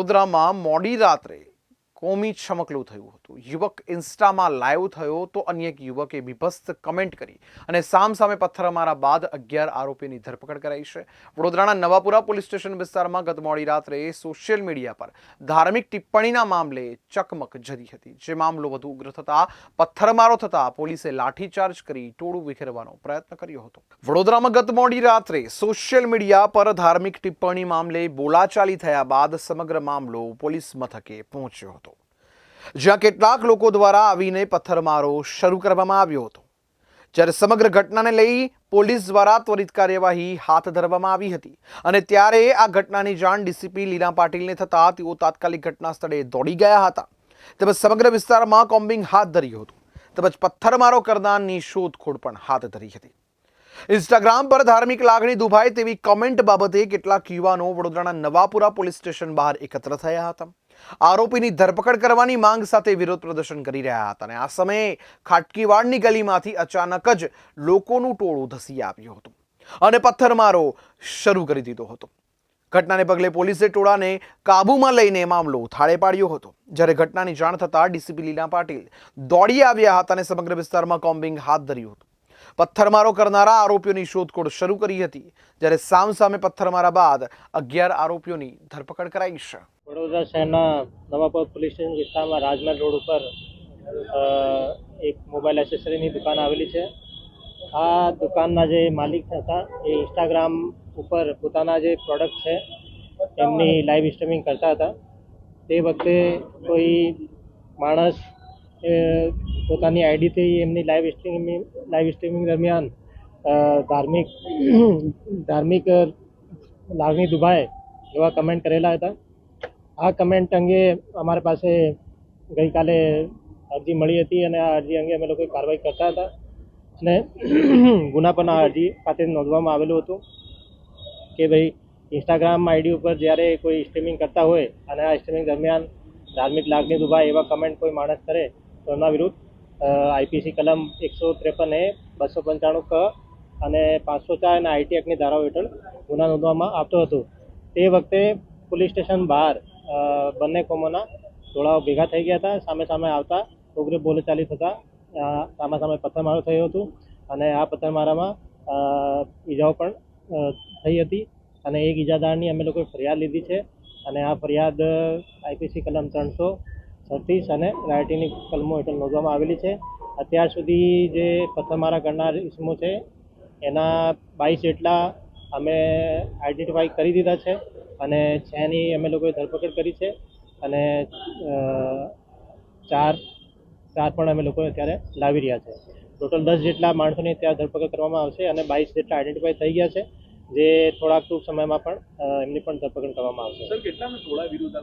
વડોદરામાં મોડી રાત્રે કોમી છમકલું થયું હતું. યુવક ઇન્સ્ટામાં લાઈવ થયો તો અન્ય એક યુવકે બીભત્સ કમેન્ટ કરી અને સામ સામે પથ્થરમારા બાદ અગિયાર આરોપીની ધરપકડ કરાઈ છે. વડોદરાના નવાપુરા પોલીસ સ્ટેશન વિસ્તારમાં ગત મોડી રાત્રે સોશિયલ મીડિયા પર ધાર્મિક ટિપ્પણીના મામલે ચકમક જરી હતી, જે મામલો વધુ ઉગ્ર થતા પથ્થરમારો થતા પોલીસે લાઠીચાર્જ કરી ટોળું વિખેરવાનો પ્રયત્ન કર્યો હતો. વડોદરામાં ગત મોડી રાત્રે સોશિયલ મીડિયા પર ધાર્મિક ટિપ્પણી મામલે બોલાચાલી થયા બાદ સમગ્ર મામલો પોલીસ મથકે પહોંચ્યો હતો. જ્યાં કેટલાક લોકો દ્વારા આવીને પથ્થરમારો શરૂ કરવામાં આવ્યો હતો. જ્યારે સમગ્ર ઘટનાને લઈ પોલીસ દ્વારા ત્વરિત કાર્યવાહી હાથ ધરવામાં આવી હતી અને ત્યારે આ ઘટનાની જાણ ડીસીપી લીના પાટીલને થતાં તેઓ તાત્કાલિક ઘટના સ્થળે દોડી ગયા હતા. તેમજ સમગ્ર વિસ્તારમાં કોમ્બિંગ હાથ ધર્યું હતું. તેમજ પથ્થરમારો કરનારની શોધખોળ પણ હાથ ધરી હતી. ઇન્સ્ટાગ્રામ પર ધાર્મિક લાગણી દુભાય તેવી કોમેન્ટ બાબતે કેટલાક યુવાનો વડોદરાના નવાપુરા પોલીસ સ્ટેશન બહાર એકત્ર થયા હતા. આરોપીની ધરપકડ કરવાની માંગ સાથે વિરોધ પ્રદર્શન કરી રહ્યા હતા અને આ સમયે ખાટકીવાડની ગલીમાંથી અચાનક જ લોકોનું ટોળું ધસી આવ્યું હતું અને પથ્થરમારો શરૂ કરી દીધો હતો. ઘટનાને પગલે પોલીસે ટોળાને કાબૂમાં લઈને મામલો થાળે પાડ્યો હતો. જ્યારે ઘટનાની જાણ થતાં ડીસીપી લીના પાટીલ દોડી આવ્યા હતા અને સમગ્ર વિસ્તારમાં કોમ્બિંગ હાથ ધર્યું હતું. પથ્થરમારો કરનારા આરોપીઓની શોધખોળ શરૂ કરી હતી, જ્યારે સામ સામે પથ્થરમારા બાદ અગિયાર આરોપીઓની ધરપકડ કરાઈ છે. વડોદરા શહેરના નવાપુર પોલીસ સ્ટેશન વિસ્તારમાં રાજમહેલ રોડ ઉપર એક મોબાઈલ એસેસરીની દુકાન આવેલી છે. આ દુકાનના જે માલિક હતા, એ ઇન્સ્ટાગ્રામ ઉપર પોતાના જે પ્રોડક્ટ છે, એમની લાઈવ સ્ટ્રીમિંગ કરતા હતા. તે વખતે કોઈ માણસ પોતાની આઈડીથી એમની લાઈવ સ્ટ્રીમિંગ લાઈવ સ્ટ્રીમિંગ દરમિયાન ધાર્મિક ધાર્મિક લાગણી દુભાય એવા કમેન્ટ કરેલા હતા. આ કમેન્ટ અંગે અમારી પાસે ગઈકાલે અરજી મળી હતી અને આ અરજી અંગે અમે લોકો કાર્યવાહી કરતા હતા અને ગુના પણ આ અરજી ખાતે નોંધવામાં આવેલું હતું કે ભાઈ ઇન્સ્ટાગ્રામ આઈડી ઉપર જ્યારે કોઈ સ્ટ્રીમિંગ કરતા હોય અને આ સ્ટ્રીમિંગ દરમિયાન ધાર્મિક લાગણી દુભાય એવા કમેન્ટ કોઈ માણસ કરે તો એમના વિરુદ્ધ આઈપીસી કલમ એકસો ત્રેપન એ બસો પંચાણું ક અને પાંચસો ચાર અને આઈટી એક્ટની ધારાઓ હેઠળ ગુના નોંધવામાં આવતો હતો. તે વખતે પોલીસ સ્ટેશન બહાર બંને કોમોના ટોળાઓ ભેગા થઈ ગયા હતા. સામે સામે આવતા ઉગ્ર બોલચાલી થતાં સામે સામે પથ્થરમારો થયો હતો અને આ પથ્થરમારામાં ઈજાઓ પણ થઈ હતી અને એક ઈજાદારની અમે લોકોએ ફરિયાદ લીધી છે અને આ ફરિયાદ આઈપીસી કલમ ત્રણસો છત્રીસ અને રાયટીની કલમો હેઠળ નોંધવામાં આવેલી છે. અત્યાર સુધી જે પથ્થરમારા કરનાર ઇસમો છે, એના બાવીસ જેટલા અમે આઈડેન્ટિફાઈ કરી દીધા છે અને છની અમે લોકોએ ધરપકડ કરી છે અને ચાર ચાર પણ અમે લોકો અત્યારે લાવી રહ્યા છે. ટોટલ દસ જેટલા માણસોની ત્યાં ધરપકડ કરવામાં આવશે અને બાવીસ જેટલા આઈડેન્ટિફાઈ થઈ ગયા છે, જે થોડાક ટૂંક સમયમાં પણ એમની પણ ધરપકડ કરવામાં આવશે. સર વિરુદ્ધ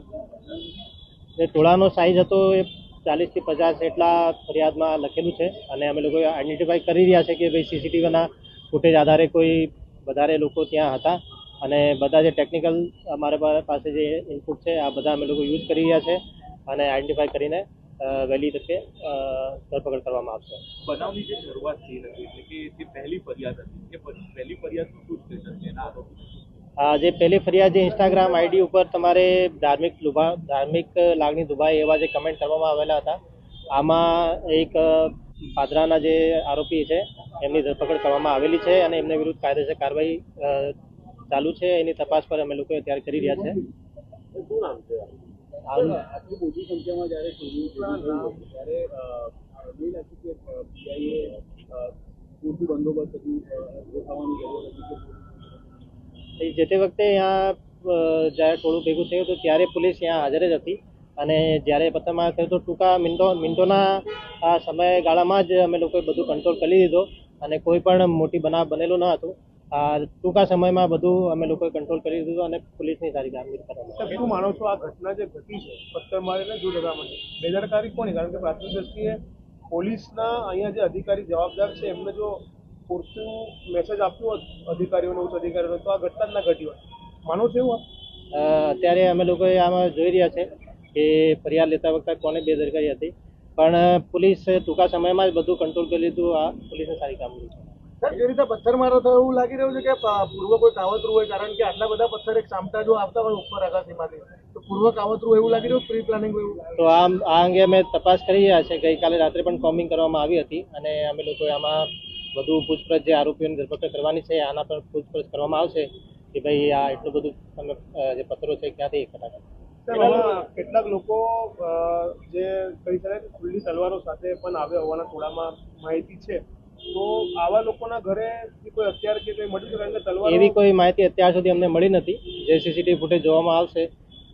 જે ટોળાનો સાઇઝ હતો એ ચાલીસથી પચાસ એટલા ફરિયાદમાં લખેલું છે. અને અમે લોકો આઈડેન્ટિફાઈ કરી રહ્યા છે કે ભાઈ સીસીટીવીના ફૂટેજ આધારે કોઈ વધારે લોકો ત્યાં હતા. અને બધા જે ટેકનિકલ અમારા પાસે જે ઇનપુટ છે, આ બધા અમે લોકો યુઝ કરી રહ્યા છે. અને આઈડેન્ટિફાઈ કરીને વહેલી તકે ધરપકડ કરવામાં આવશે. બનાવની જે શરૂઆત થઈ હતી, એટલે કે જે પહેલી ફરિયાદ હતી, એ પહેલી ફરિયાદ શું છે એના આરોપી? જે પહેલી ફરિયાદ જે ઇન્સ્ટાગ્રામ આઈડી ઉપર તમારે ધાર્મિક લુભા ધાર્મિક લાગણી દુભાઈ એવા જે કમેન્ટ કરવામાં આવેલા હતા આમાં એક પાદરાના જે આરોપી છે એમની ધરપકડ કરવામાં આવેલી છે અને એમને વિરુદ્ધ કાયદેસર કાર્યવાહી ચાલુ છે. એની તપાસ પર અમે લોકો અત્યારે કરી રહ્યા છે. ત્યારે બંદોબસ્ત હતું ગોઠવવાની જરૂર હતી કે જે તે વખતે અહીંયા જ્યારે ટોળું ભેગું થયું હતું ત્યારે પોલીસ ત્યાં હાજર જ હતી. અને જ્યારે પથ્થરમાર થયો તો ટૂંકા મિનિટો મિનિટોના આ સમયગાળામાં જ અમે લોકોએ બધું કંટ્રોલ કરી લીધો. અને કોઈ પણ મોટી બનાવ બનેલું ન હતું. આ ટૂંકા સમયમાં બધું અમે લોકોએ કંટ્રોલ કરી દીધું અને પોલીસની સારી કામગીરી કરવામાં શું માનો છો આ ઘટના જે ઘટી છે? પથ્થરમાર મારીને જો માટે. બેદરકારી કોની? કારણ કે પ્રાથમિક દ્રષ્ટિએ પોલીસના અહીંયા જે અધિકારી જવાબદાર છે એમને જો પૂરતું મેસેજ આપ્યું હોત અધિકારીઓને ઉચ્ચ અધિકારીઓને તો આ ઘટના જ ના ઘટી હોત માનો છે એવું અત્યારે અમે લોકોએ આમાં જોઈ રહ્યા છે કે ફરિયાદ લેતા વખતે કોને બેદરકારી હતી. પણ પોલીસ ટૂંકા સમયમાં જ બધું કંટ્રોલ કરી લીધું. આ પોલીસે સારી કામગીરી છે. સર જે રીતે પથ્થરમારો થયો એવું લાગી રહ્યું છે કે પૂર્વ કોઈ કાવતરું હોય કારણ કે આટલા બધા પથ્થર એક સામટા જો આવતા હોય ઉપર અગાસીમાંથી તો પૂર્વ કાવતરું એવું લાગી રહ્યું પ્રી પ્લાનિંગ એવું? તો આ આ અંગે અમે તપાસ કરી રહ્યા છે. ગઈકાલે રાત્રે પણ કોમિંગ કરવામાં આવી હતી અને અમે લોકોએ આમાં વધુ પૂછપરછ જે આરોપીઓની ધરપકડ કરવાની છે આના પર પૂછપરછ કરવામાં આવશે કે ભાઈ આ એટલું બધું તમે જે પત્રો છે ક્યાંથી એકઠા કર્યા કેટલાક લોકો જે કહી શકાય કે ખુલ્લી તલવારો સાથે પણ આવ્યા હોવાના થોડામાં માહિતી છે. તો આવા લોકોના ઘરે કોઈ હથિયાર કે કંઈ મળ્યું કારણ કે તલવાર એવી કોઈ માહિતી અત્યાર સુધી અમને મળી નથી. જે સીસીટીવી ફૂટેજ જોવામાં આવશે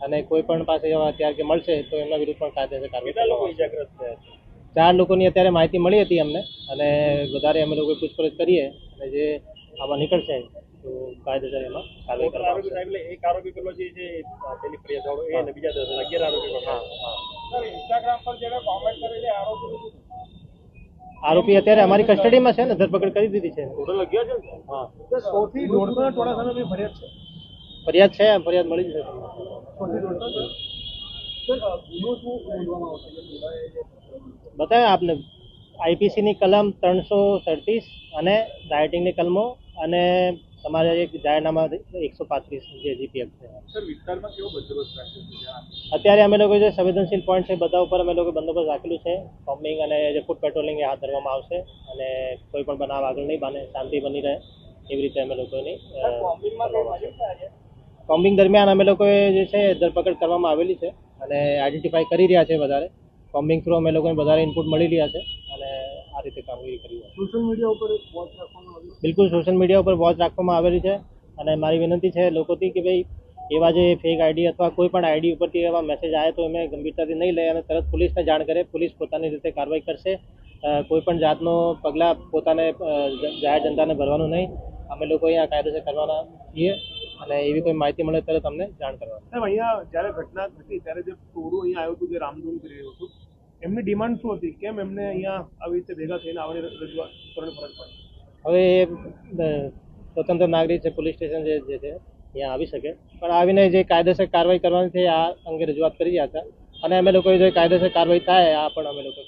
અને કોઈ પણ પાસે એવા હથિયાર કે મળશે તો એમના વિરુદ્ધ પણ કાયદેસર કાર્યવાહી કરવામાં આવશે. ચાર લોકોની અત્યારે માહિતી મળી હતી અમને અને વધારે અમે લોકો પૂછપરછ કરીએ અને જે આમાં નીકળશે તો કાયદેસર એમાં કાર્યવાહી કરવામાં એક આરોપી પેલો જે છે પેલી ફરિયાદ એ અને બીજા દસ અગિયાર આરોપી હા હા. સર ઇન્સ્ટાગ્રામ પર જે કોમેન્ટ કરેલી આરોપી આરોપી અત્યારે અમારી કસ્ટડીમાં છે ને ધરપકડ કરી દીધી છે. ટોટલ અગિયાર છે હા. સો થી દોઢસો ના ટોળા સામે ફરિયાદ છે. ફરિયાદ છે ફરિયાદ મળી જશે તમને. સો થી દોઢસો છે. સર ગુનો શું નોંધવામાં આવશે બતાવે આપને. આઈપીસીની કલમ ત્રણસો સડત્રીસ અને રાઇટિંગની કલમો અને તમારે એક જાહેરનામા એકસો પાંત્રીસ જે જીપીએફ છે. અત્યારે અમે લોકો જે સંવેદનશીલ પોઈન્ટ છે બધા ઉપર અમે લોકો બંદોબસ્ત રાખેલું છે. કોમ્બિંગ અને જે ફૂડ પેટ્રોલિંગ એ હાથ ધરવામાં આવશે અને કોઈ પણ બનાવ આગળ નહીં બને શાંતિ બની રહે એવી રીતે અમે લોકોની કોમ્બિંગ દરમિયાન અમે લોકોએ જે છે ધરપકડ કરવામાં આવેલી છે. અને આઈડેન્ટિફાઈ કરી રહ્યા છે વધારે. કોમ્બિંગ થ્રુ અમે લોકોને વધારે ઇનપુટ મળી રહ્યા છે અને આ રીતે કામગીરી કરી રહ્યા સોશિયલ મીડિયા ઉપર વોચ રાખવામાં બિલકુલ સોશિયલ મીડિયા ઉપર વોચ રાખવામાં આવેલી છે અને મારી વિનંતી છે લોકોથી કે ભાઈ એવા જે ફેક આઈડી અથવા કોઈ પણ આઈડી ઉપરથી એવા મેસેજ આવે તો એમને ગંભીરતાથી નહીં લે અને તરત પોલીસને જાણ કરે પોલીસ પોતાની રીતે કાર્યવાહી કરશે. કોઈ પણ જાતનો પગલાં પોતાને જાહેર જનતાને ભરવાનું નહીં. અમે લોકો અહીંયા કાયદેસર કરવાના છીએ. અને એવી કોઈ માહિતી મળે ત્યારે તમને જાણ કરવા સાહેબ અહીંયા જ્યારે ઘટના ઘટી ત્યારે જે ટોળું અહીંયા આવ્યું હતું જે રામધૂન કરી રહ્યું હતું એમની ડિમાન્ડ શું હતી? કેમ એમને અહીંયા આવી રીતે ભેગા થઈને આવવાની રજૂઆત કરવાની ફરજ પડી? હવે એ સ્વતંત્ર નાગરિક છે પોલીસ સ્ટેશન જે જે છે અહીંયા આવી શકે. પણ આવીને જે કાયદેસર કાર્યવાહી કરવાની છે આ અંગે રજૂઆત કરી રહ્યા હતા અને અમે લોકોએ જે કાયદેસર કાર્યવાહી થાય આ પણ અમે લોકો